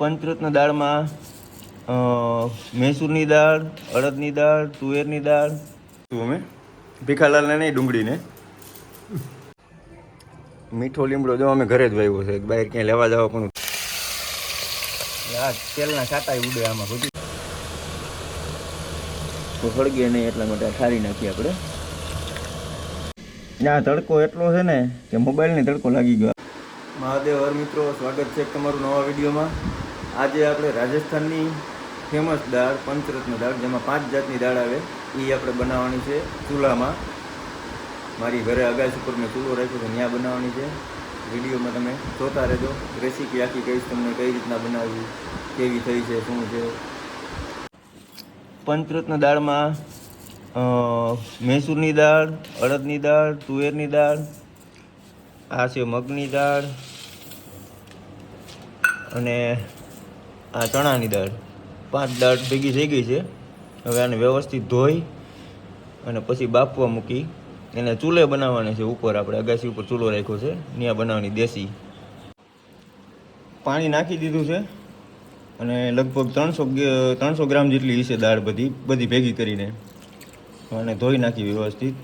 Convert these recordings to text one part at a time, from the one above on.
પંચરત્ન દાળમાં મૈસૂરની દાળ અડદની દાળ તુવેરની દાળ. શું અમે? ભીખાલાલને નહીં ડુંગળીને. મીઠો લીમડો જો અમે ઘરે જ વાવ્યો છે. બહાર ક્યાંય લેવા જવા પણ આ તેલના કાંટા ઉડે આમાં બધું. તો સળગે નહીં એટલા માટે ઠારી નાખીએ આપણે. ના તડકો એટલો છે ને કે મોબાઈલને તડકો લાગી ગયો. મહાદેવ હર મિત્રો સ્વાગત છે તમારું નવા વિડીયોમાં. આજે આપણે રાજસ્થાનની ફેમસ દાળ, પંચરત્ન દાળ, જેમાં પાંચ જાતની દાળ આવે એ આપણે બનાવવાની છે ચૂલામાં. મારી ઘરે અગાસી ઉપર મેં ચૂલો રાખ્યો છે, ત્યાં બનાવવાની છે. વિડીયોમાં તમે જોતા રહેજો. રેસીપી આખી કહીશ તમને કઈ રીતના બનાવવી, કેવી થઈ છે, શું છે. પંચરત્ન દાળમાં મૈસૂરની દાળ, અડદની દાળ, તુવેરની દાળ, આ છે મગની દાળ, અને આ ચણાની દાળ. પાંચ દાળ ભેગી થઈ ગઈ છે. હવે આને વ્યવસ્થિત ધોઈ અને પછી બાફવા મૂકી એને ચૂલે બનાવવાની છે ઉપર આપણે અગાસી ઉપર ચૂલો રાખ્યો છે. ત્યાં બનાવવાની દેશી. પાણી નાખી દીધું છે અને લગભગ ત્રણસો ત્રણસો ગ્રામ જેટલી હશે દાળ બધી બધી ભેગી કરીને. અને ધોઈ નાખી વ્યવસ્થિત.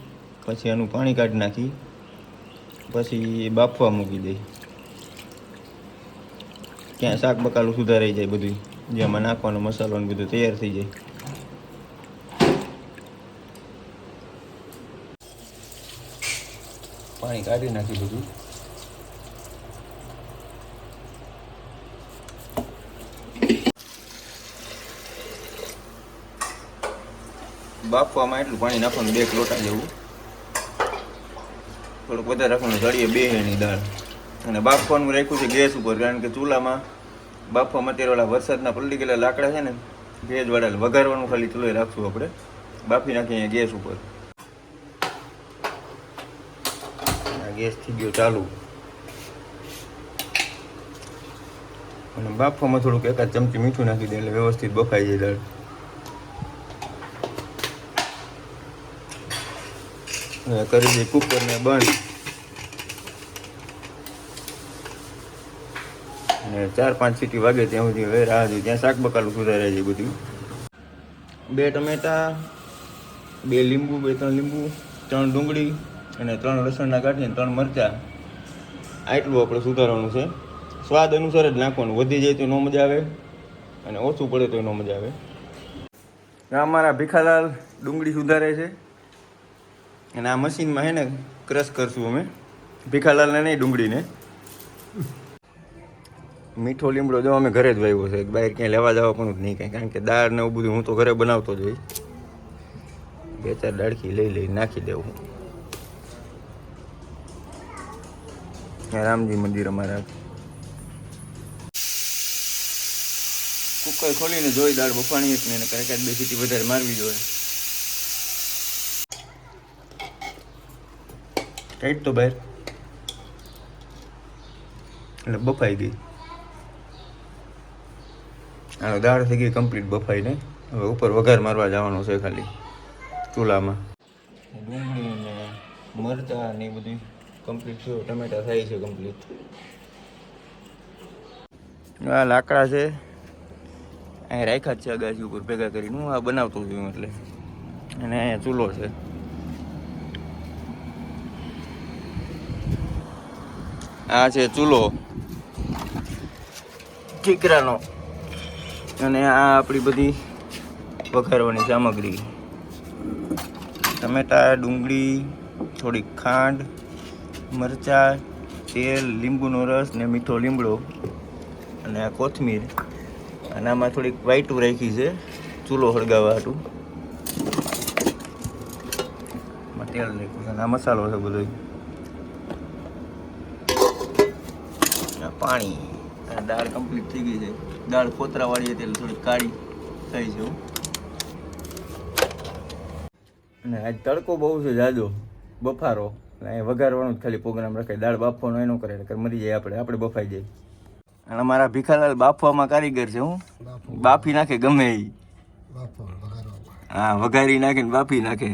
પછી એનું પાણી કાઢી નાખી. પછી બાફવા મૂકી દઈ. ક્યાં શાક બકાલું સુધારાઈ જાય બધું જેમાં નાખવાનો મસાલો ને બધું તૈયાર થઈ જાય. પાણી કાઢી નાખી બધું. બાફવામાં એટલું પાણી નાખવાનું, બે લોટા જેવું. થોડુંક વધારે રાખવાનું જડીએ બે દાળ. અને બાફવાનું રાખ્યું છે ગેસ ઉપર, કારણ કે ચૂલામાં બાફવા માટે ઓલા વરસાદના પલટી ગયેલા લાકડા છે ને ભેજ વાળા વઘારવાનું ખાલી ચૂલો રાખશું આપણે. બાફી નાખીએ અહીંયા ગેસ ઉપર. ગેસ થઈ ગયો ચાલુ. અને બાફવામાં થોડુંક એકાદ ચમચી મીઠું નાખી દે, એટલે વ્યવસ્થિત બફાઈ જાય દાળ. કરી દે કુકરને બંધ. અને ચાર, પાંચ સીટી વાગે ત્યાં સુધી હવે રાહ જોઈએ ત્યાં શાક બકાલું સુધારે છે બધું. બે ટમેટા, બે લીંબુ, બે ત્રણ લીંબુ, ત્રણ ડુંગળી અને ત્રણ લસણના કાઢી અને ત્રણ મરચાં. આટલું આપણે સુધારવાનું છે. સ્વાદ અનુસાર જ નાખવાનું. વધી જાય તો ન મજા આવે અને ઓછું પડે તો ન મજા આવે. અમારા ભીખાલાલ ડુંગળી સુધારે છે. અને આ મશીનમાં હે ને ક્રશ કરશું અમે. ભીખાલાલને નહીં, ડુંગળીને. મીઠો લીમડો જો અમે ઘરે જ વાવ્યો છે. બહાર ક્યાંય લેવા જવા પણ નહીં કાંઈ. કારણ કે દાળ ને એવું બધું હું તો ઘરે બનાવતો જ હોય. બે ચાર ડાળખી લઈ લઈ નાખી દેવું રામજી મંદિર અમારા. કુકર ખોલીને જોઈ દાળ બફાણી જ કારણ કે બે સીટી વધારે મારવી જોઈએ. ટાઈટ તો બહાર. એટલે બફાઈ ગઈ. હાલો દાળ થઈ ગઈ કમ્પ્લીટ બફાઈ ને હવે ઉપર વઘાર મારવા જવાનો છે ખાલી ચૂલામાં. ડુંગળી ને મરચા ને એ બધું કમ્પ્લીટ થયું. ટમેટા થાય છે કમ્પ્લીટ આ લાકડા છે. અહીં રાખ્યા જ છે અગાસી ઉપર ભેગા કરીને. હું આ બનાવતો છું એટલે. અને અહીંયા ચૂલો છે. આ છે ચૂલો. ઠીકરાનો અને આ આપણી બધી વઘારવાની સામગ્રી. ટમેટા, ડુંગળી, થોડીક ખાંડ, મરચાં, તેલ, લીંબુનો રસ ને મીઠો લીમડો અને આ કોથમીર. અને આમાં થોડીક વાઈટું રાખી છે, ચૂલો સળગાવવા હતું તેલ રાખ્યું છે આ મસાલો છે બધો. પાણી. દાળ કમ્પ્લીટ થઈ ગઈ છે. દાળ ફોતરા વાળી હતી એટલે થોડી કાળી થઈ છે અને આજ તડકો બહુ છે જાજો બફારો. એટલે વઘારવાનું જ ખાલી પ્રોગ્રામ રાખે દાળ બાફવાનો એનો કરે એટલે મરી જાય આપણે આપણે બફાઈ જાય. અને અમારા ભીખાલાલ બાફવામાં કારીગર છે હું. બાફી. નાખે ગમે એ હા વઘારી નાખે ને બાફી નાખે.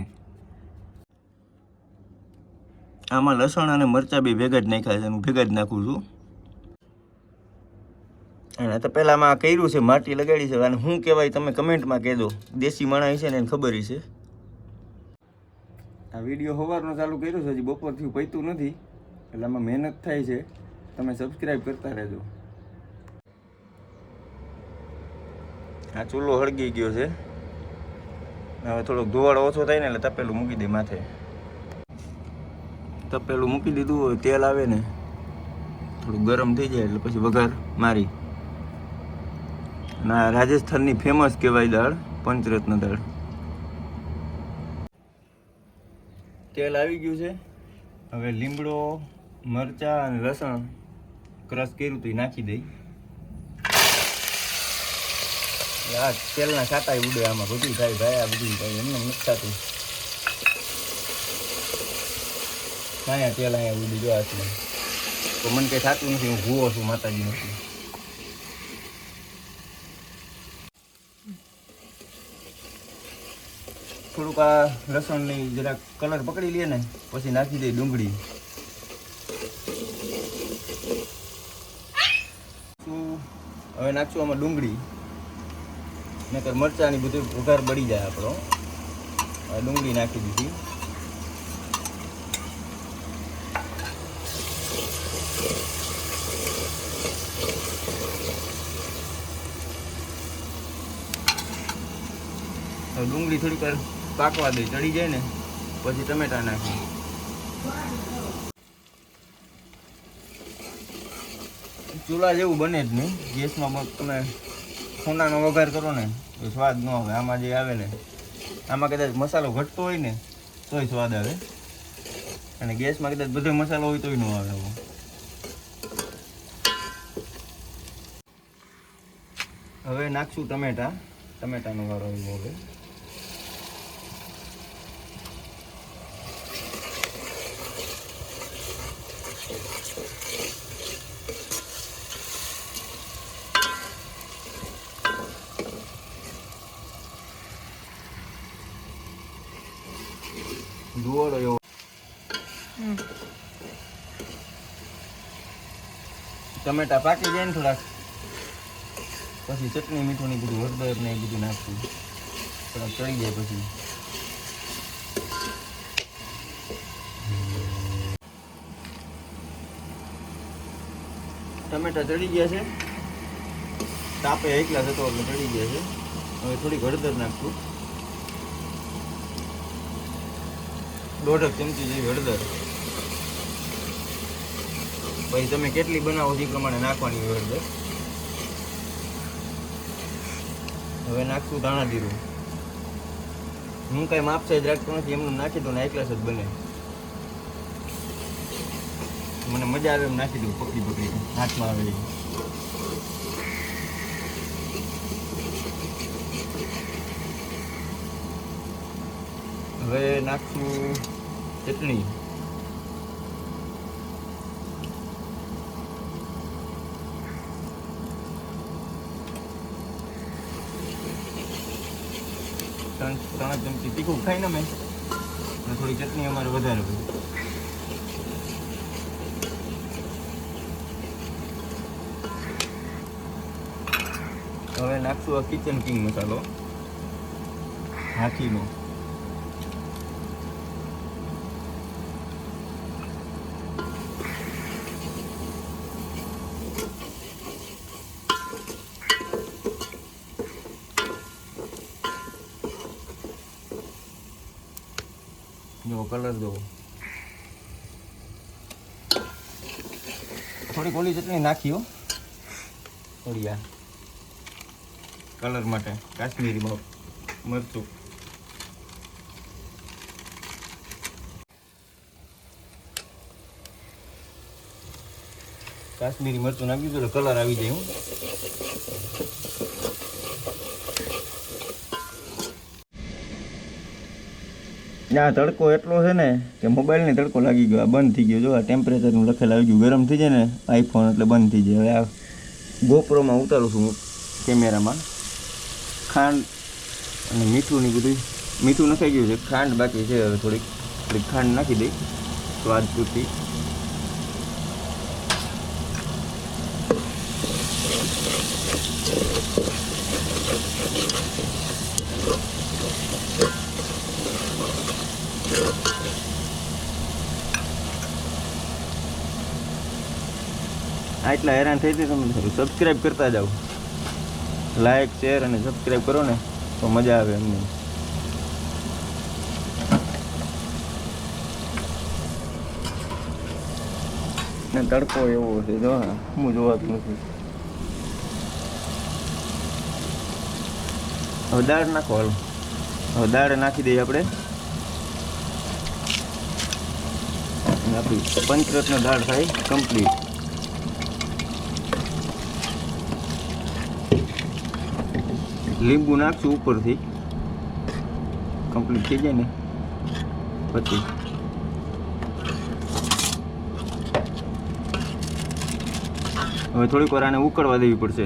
આમાં લસણ અને મરચાં બી ભેગા જ નાખ્યા છે હું ભેગા જ નાખું છું. અને તો પહેલાંમાં કર્યું છે, માટી લગાડી છે, અને શું કહેવાય તમે કમેન્ટમાં કહેજો. દેશી માણા છે ને એને ખબર છે. આ વીડિયો સવારનો ચાલુ કર્યું છે, હજી બપોરથી પૈતું નથી. એટલે આમાં મહેનત થાય છે. તમે સબસ્ક્રાઈબ કરતા રહેજો. આ ચૂલો હળગી ગયો છે. હવે થોડોક ધુવાડો ઓછો થાય ને એટલે તપેલું મૂકી દે માથે. તપેલું મૂકી દીધું હોય, તેલ આવે ને. થોડું ગરમ થઈ જાય એટલે પછી વઘાર મારી. ના, રાજસ્થાનની ફેમસ કહેવાય દાળ, પંચરત્ન દાળ. તેલ આવી ગયું છે. હવે લીમડો, મરચાં અને લસણ ક્રશ કર્યું તો નાખી દઈ. આ તેલના કાંટા ઉડે આમાં બધું થાય, ભાઈ, આ બધું થાય, એમને નથી થતું. અહીંયા તેલ અહીંયા ઉડી, જો આટલું તો મને કંઈ થતું નથી, હું ભૂવો છું, માતાજી નથી. થોડુંક આ લસણની જરાક કલર પકડી લઈએ ને, પછી નાખી દઈએ ડુંગળી. હવે નાખશું આમાં ડુંગળી. નકર મરચાંની બધું વઘાર બળી જાય આપણો. ડુંગળી નાખી દીધી. ડુંગળી થોડીક પાકવા દઈ ચડી જાય ને, પછી ટમેટા નાખી. ચૂલા જેવું બને જ નહીં. ગેસમાં તમે ખૂનાનો વઘાર કરો ને, તો સ્વાદ ન આવે. આમાં જે આવે ને, આમાં કદાચ મસાલો ઘટતો હોય ને, તોય સ્વાદ આવે. અને ગેસમાં કદાચ બધો મસાલો હોય તોય ન આવે આવો. હવે નાખશું ટમેટા. ટમેટાનો વારો આવ્યો હવે. ધુવાડો એવો ટમેટા પાકી જાય થોડાક. પછી ચટણી મીઠું ને બધું હળદર ને બધું નાખશું થોડાક ચડી જાય પછી. ટમેટા ચડી ગયા છે. તાપે એકલા થતો એટલે ચડી ગયા છે. હવે થોડીક હળદર નાખશું. દોઢક ચમચી જેવી હળદર. પછી તમે કેટલી બનાવો એ પ્રમાણે નાખવાની હોય હળદર. હવે નાખશું ધાણા જીરું. હું કાંઈ માપ સાઈજ રાખતો નથી, એમનું નાખી દઉં ને એકલા જ બને. મને મજા આવે એમ નાખી દઉં પકડી પકડી હાથમાં આવે હવે નાખશું ચટણી. ત્રણ ત્રણ ચમચી તીખું ખાઈ ને મેં થોડી ચટણી અમારે વધારે હોય. હવે નાખશું આ કિચન કિંગ મસાલો. હાથીનો. જો કલર દો થોડીક ઓલી ચટણી નાખી હો કલર માટે કાશ્મીરી મરચું કાશ્મીરી મરચું નાખ્યું તો કલર આવી જાય હું આ તડકો એટલો છે ને કે મોબાઈલને તડકો લાગી ગયો. આ બંધ થઈ ગયો. જો આ ટેમ્પરેચરનું લખેલ આવી ગયું. ગરમ થઈ જાય ને આઈફોન એટલે બંધ થઈ જાય. હવે આ ગોપરોમાં ઉતારું છું હું કેમેરામાં. ખાંડ અને મીઠું ને બધું મીઠું નખાઈ ગયું છે. ખાંડ બાકી છે. હવે થોડીક થોડીક ખાંડ નાખી દઈ. સ્વાદ પૂરતી. આટલા હેરાન થઈ હતી તમે સબસ્ક્રાઈબ કરતા જાઓ. લાઈક શેર અને સબસ્ક્રાઈબ કરો ને તો મજા આવે એમને ને તડકો એવો છે જો હા, જોવાતું નથી. હવે દાળ નાખો હાલો. હવે દાળ નાખી દઈએ આપણે. આપણી પંચરત્ન દાળ થાય કમ્પ્લીટ લીંબુ નાખશું ઉપરથી. કમ્પ્લીટ થઈ જાય ને. પછી. હવે થોડીક વાર આને ઉકળવા દેવી પડશે.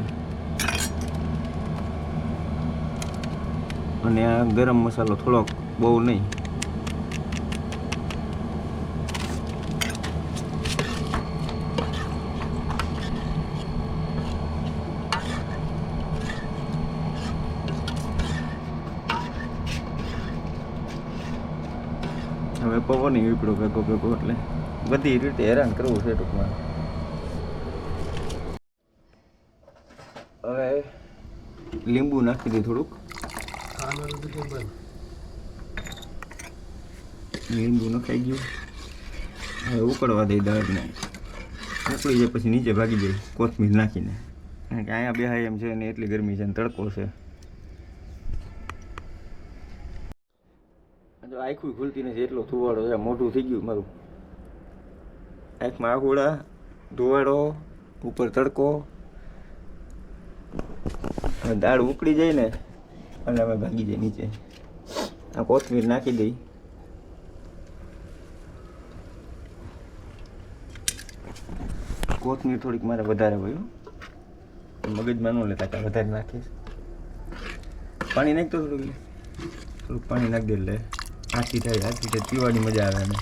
અને આ ગરમ મસાલો થોડોક બહુ નહીં. હવે પવન વીપડો ભેગો ભેગો એટલે બધી રીતે હેરાન કરવું છે ટૂંકમાં. હવે લીંબુ નાખી દે થોડુંક. લીંબુ નખાઈ ગયું. હવે ઉકળવા દઈ દાળને. ઉકળી જાય પછી નીચે ભાગી જાય કોથમીર નાખીને. કારણ કે અહીંયા બેહાય એમ છે ને એટલી ગરમી છે ને તડકો છે. આખું ખુલતી નથી એટલો ધુવાડો છે મોટું થઈ ગયું મારું. આંખમાં આહુડા ધુવાડો, ઉપર તડકો દાળ ઉકળી જાય ને, અને અમે ભાગી જાય નીચે. આ કોથમીર નાખી દઈ. કોથમીર થોડીક મારે વધારે હોય મગજમાં ન લેતા કાંઈ વધારે નાખીશ. પાણી નાખતો થોડુંક થોડુંક પાણી નાખી દે એટલે. આખી થાય આખી થાય પીવાની મજા આવે એને.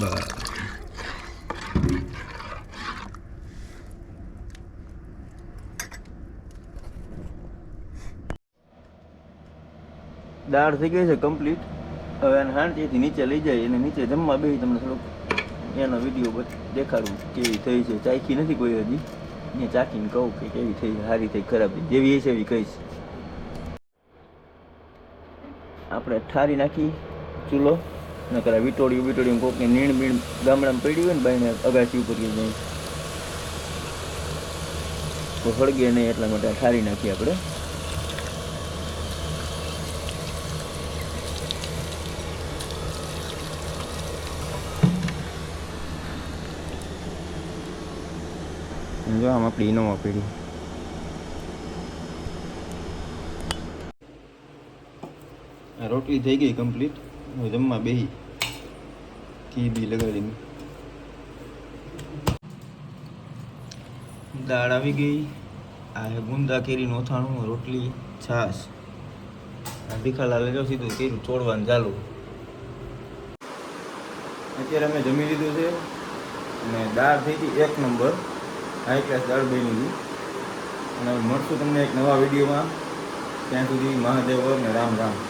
બસ. દાળ થઈ ગઈ છે કમ્પ્લીટ હવે એને શાંતિથી નીચે લઈ જાય અને નીચે જમવા બે તમને થોડુંક એનો વીડિયો દેખાડું કેવી થઈ છે. ચાખી નથી કોઈ હજી. અહીંયા ચાખીને કહું કે કેવી થઈ, સારી થઈ, ખરાબ થઈ. જેવી હશે એવી કહીશ. આપણે ઠારી નાખી, ચૂલો, નકર આ વિટોળિયું વિટોળિયું કોકની નીણ બીણ ગામડામાં પડ્યું હોય ને બાઈને અગાસી ઉપર કે જાય. તો હળગે નહીં એટલા માટે ઠારી નાખી આપણે. જો આમ આપણી ઇનોવા પડી રોટલી થઈ ગઈ કમ્પ્લીટ હું જમવા બેહી. ઘી બી લગાડીને દાળ આવી ગઈ. આ ગુંદા કેરીનું ઓથાણું રોટલી, છાશ. આ આવે જો સીધું કેરું ચોડવાનું ચાલુ. અત્યારે અમે જમી લીધું છે. અને દાળ થઈ ગઈ એક નંબર. હાઈ ક્લાસ દાળ બની હતી અને મળશું તમને એક નવા વિડીયોમાં. ત્યાં સુધી મહાદેવ ને રામ રામ.